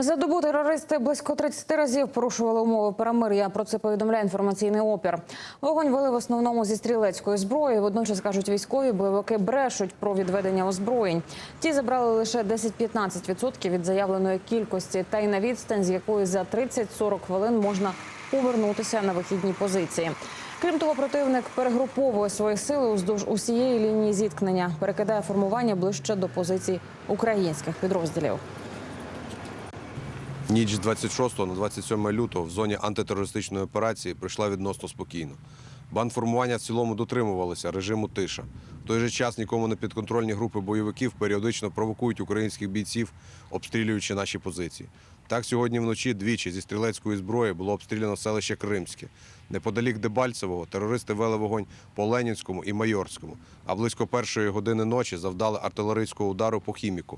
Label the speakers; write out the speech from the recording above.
Speaker 1: За добу терористи близько 30 разів порушували умови перемир'я. Про це повідомляє інформаційний опір. Вогонь вели в основному зі стрілецької зброї. Водночас кажуть військові, бойовики брешуть про відведення озброєнь. Ті забрали лише 10-15% від заявленої кількості, та й на відстань, з якої за 30-40 хвилин можна повернутися на вихідні позиції. Крім того, противник перегруповує свої сили уздовж усієї лінії зіткнення, перекидає формування ближче до позицій українських підрозділів.
Speaker 2: Ніч з 26 на 27 лютого в зоні антитерористичної операції пройшла відносно спокійно. Бандформування в цілому дотримувалися режиму тиша. В той же час нікому не підконтрольні групи бойовиків періодично провокують українських бійців, обстрілюючи наші позиції. Так, сьогодні вночі двічі зі стрілецької зброї було обстріляно селище Кримське. Неподалік Дебальцевого терористи вели вогонь по Ленінському і Майорському, а близько першої години ночі завдали артилерійського удару по хіміку.